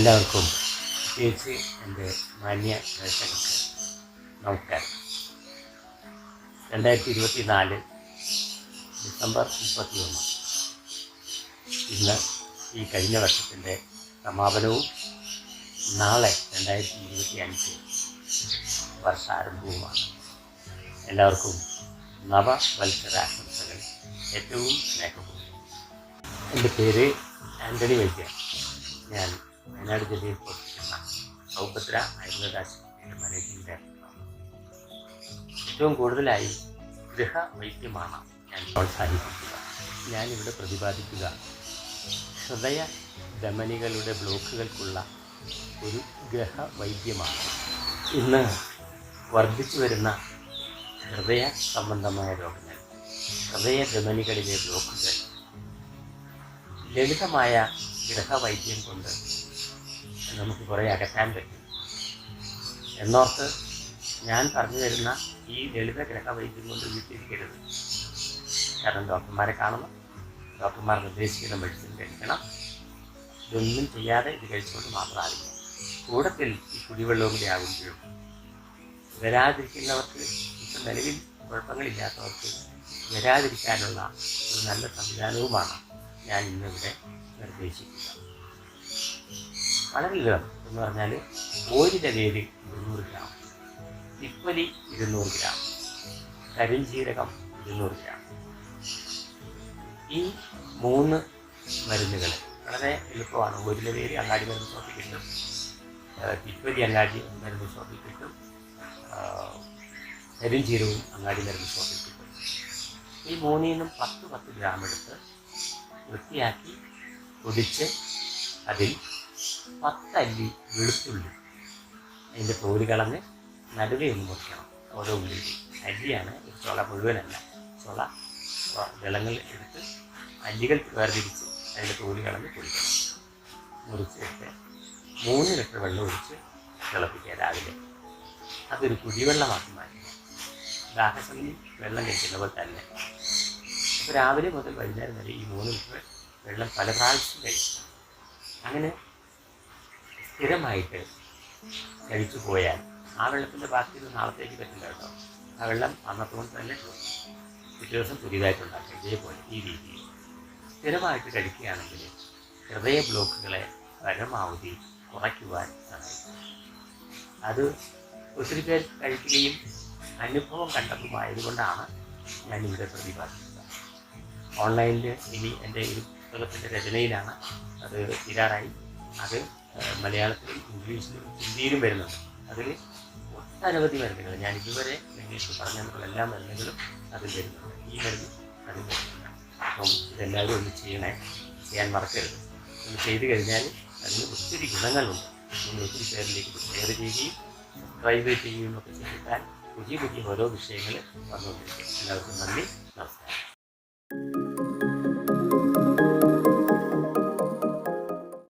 എല്ലാവർക്കും പ്രത്യേകിച്ച് എന്റെ മാന്യ പ്രേക്ഷകർക്ക് നമസ്കാരം. രണ്ടായിരത്തി ഇരുപത്തി നാല് ഡിസംബർ മുപ്പത്തി ഒന്ന് ഇന്ന് ഈ കഴിഞ്ഞ വർഷത്തിന്റെ സമാപനവും നാളെ രണ്ടായിരത്തി ഇരുപത്തി അഞ്ച് വർഷാരംഭവുമാണ്. എല്ലാവർക്കും നവവത്സരാശംസകൾ ഏറ്റവും സ്നേഹപൂർവം. എന്റെ പേര് ആന്റണി വൈദ്യ ഞാൻ വയനാട് ജില്ലയിൽ പ്രവർത്തിക്കുന്ന സൗഭദ്ര ആയുർവേദ ആശുപത്രിയുടെ മാനേജിംഗ് ഡയറക്ടറാണ് ഏറ്റവും കൂടുതലായി ഗൃഹ വൈദ്യമാണ് ഞാൻ പ്രോത്സാഹിപ്പിക്കുക. ഞാനിവിടെ പ്രതിപാദിക്കുക ഹൃദയ ധമനികളുടെ ബ്ലോക്കുകൾക്കുള്ള ഒരു ഗ്രഹ വൈദ്യമാണ് ഇന്ന് വർദ്ധിച്ചു വരുന്ന ഹൃദയ സംബന്ധമായ രോഗങ്ങൾ ഹൃദയ ധമനികളിലെ ബ്ലോക്കുകൾ ലളിതമായ ഗ്രഹവൈദ്യം കൊണ്ട് നമുക്ക് കുറേ അകറ്റാൻ പറ്റും. എന്നോർത്ത് ഞാൻ പറഞ്ഞു തരുന്ന ഈ ലളിത ഗ്രഹ വൈദ്യം കൊണ്ട് വീട്ടിരിക്കരുത് കാരണം ഡോക്ടർമാരെ കാണണം ഡോക്ടർമാർ നിർദ്ദേശിക്കുന്ന മെഡിസിൻ കഴിക്കണം. ഇതൊന്നും ചെയ്യാതെ ഇത് കഴിച്ചുകൊണ്ട് മാത്രമാവില്ല. കൂടത്തിൽ ഈ കുടിവെള്ളവും കൂടി ആകുമ്പോഴും വരാതിരിക്കുന്നവർക്ക് ഇപ്പം നിലവിൽ കുഴപ്പങ്ങളില്ലാത്തവർക്ക് വരാതിരിക്കാനുള്ള ഒരു നല്ല സംവിധാനവുമാണ് ഞാൻ ഇന്നിവിടെ നിർദ്ദേശിക്കുക ലളിതം എന്ന് പറഞ്ഞാൽ ഓരിന്റെ വേര് ഇരുന്നൂറ് ഗ്രാം. തിപ്പലി ഇരുന്നൂറ് ഗ്രാം. കരിഞ്ചീരകം ഇരുന്നൂറ് ഗ്രാം. ഈ മൂന്ന് മരുന്നുകൾ വളരെ എളുപ്പമാണ്. ഓരിന്റെ വേര് അങ്ങാടി മരുന്ന് ഷോപ്പിൽ കിട്ടും തിപ്പലി അങ്ങാടി മരുന്ന് ഷോപ്പിൽ കിട്ടും കരിഞ്ചീരവും അങ്ങാടി മരുന്ന് ഷോപ്പിൽ കിട്ടും ഈ മൂന്നിൽ നിന്നും പത്ത് പത്ത് ഗ്രാം എടുത്ത് വൃത്തിയാക്കി പൊടിച്ച് അതിൽ പത്തല്ലി വെളുത്തുള്ളി. അതിന്റെ തോൽ കളഞ്ഞ് നടുവേ ഒന്ന് മുറിക്കണം ഓരോ ഉള്ളി. അല്ലിയാണ് ചുള മുഴുവനല്ല. ചുള വിളങ്ങൾ എടുത്ത് അല്ലികൾ വേർതിരിച്ച് അതിന്റെ തോൽ കളഞ്ഞ് പൊടിക്കണം. മുറിച്ചെടുത്ത് മൂന്ന് ലിറ്റർ വെള്ളം ഒഴിച്ച് തിളപ്പിക്കുക രാവിലെ. അതൊരു കുടിവെള്ളമാക്കി മാറ്റുക. ദാഹശമനി വെള്ളം കഴിക്കുന്ന പോലെ തന്നെ. അപ്പോൾ രാവിലെ മുതൽ വൈകുന്നേരം വരെ ഈ മൂന്ന് ലിറ്റർ വെള്ളം പല പ്രാവശ്യം കഴിച്ചു അങ്ങനെ സ്ഥിരമായിട്ട് കഴിച്ചു പോയാൽ ആ വെള്ളത്തിന്റെ ബാക്കി ഇത് നാളത്തേക്ക് പറ്റില്ല കേട്ടോ. ആ വെള്ളം അന്നത്തെ കൊണ്ട് തന്നെ പിറ്റേ ദിവസം പുതിയതായിട്ടുണ്ടാക്കുക ഇതേപോലെ ഈ രീതിയിൽ. സ്ഥിരമായിട്ട് കഴിക്കുകയാണെങ്കിൽ ഹൃദയ ബ്ലോക്കുകളെ പരമാവധി കുറയ്ക്കുവാൻ സഹായിക്കും. അത് ഒത്തിരി പേർ കഴിക്കുകയും അനുഭവം കണ്ടതുമായതുകൊണ്ടാണ് ഞാനിവിടെ പ്രതിപാദിക്കുന്നത് ഓൺലൈനിൽ ഇനി എന്റെ ഈ പുസ്തകത്തിന്റെ രചനയിലാണ് അത് തീരാറായി അത് ഏഹ്, മലയാളത്തിലും ഇംഗ്ലീഷിലും ഹിന്ദിയിലും വരുന്നുണ്ട്. അതിൽ ഒട്ടനവധി മരുന്നുകൾ. ഞാൻ ഇതുവരെ നിങ്ങൾക്ക് പറഞ്ഞു തന്നിട്ടുള്ള എല്ലാ മരുന്നുകളും അതിൽ വരുന്നുണ്ട്. ഈ മരുന്ന് അതിൽ അപ്പം ഇതെല്ലാവരും ഒന്ന് ചെയ്യണേ. ചെയ്യാൻ മറക്കരുത്. ഒന്ന് ചെയ്ത് കഴിഞ്ഞാൽ അതിന് ഒത്തിരി ഗുണങ്ങളുണ്ട്. നിങ്ങൾ ഒത്തിരി പേരിലേക്ക് ഷെയർ ചെയ്യുകയും സബ്സ്ക്രൈബ് ചെയ്യുകയും ഒക്കെ ചെയ്താൽ പുതിയ പുതിയ ഓരോ വിഷയങ്ങൾ വന്നുകൊണ്ടിരിക്കും. എല്ലാവർക്കും നന്ദി.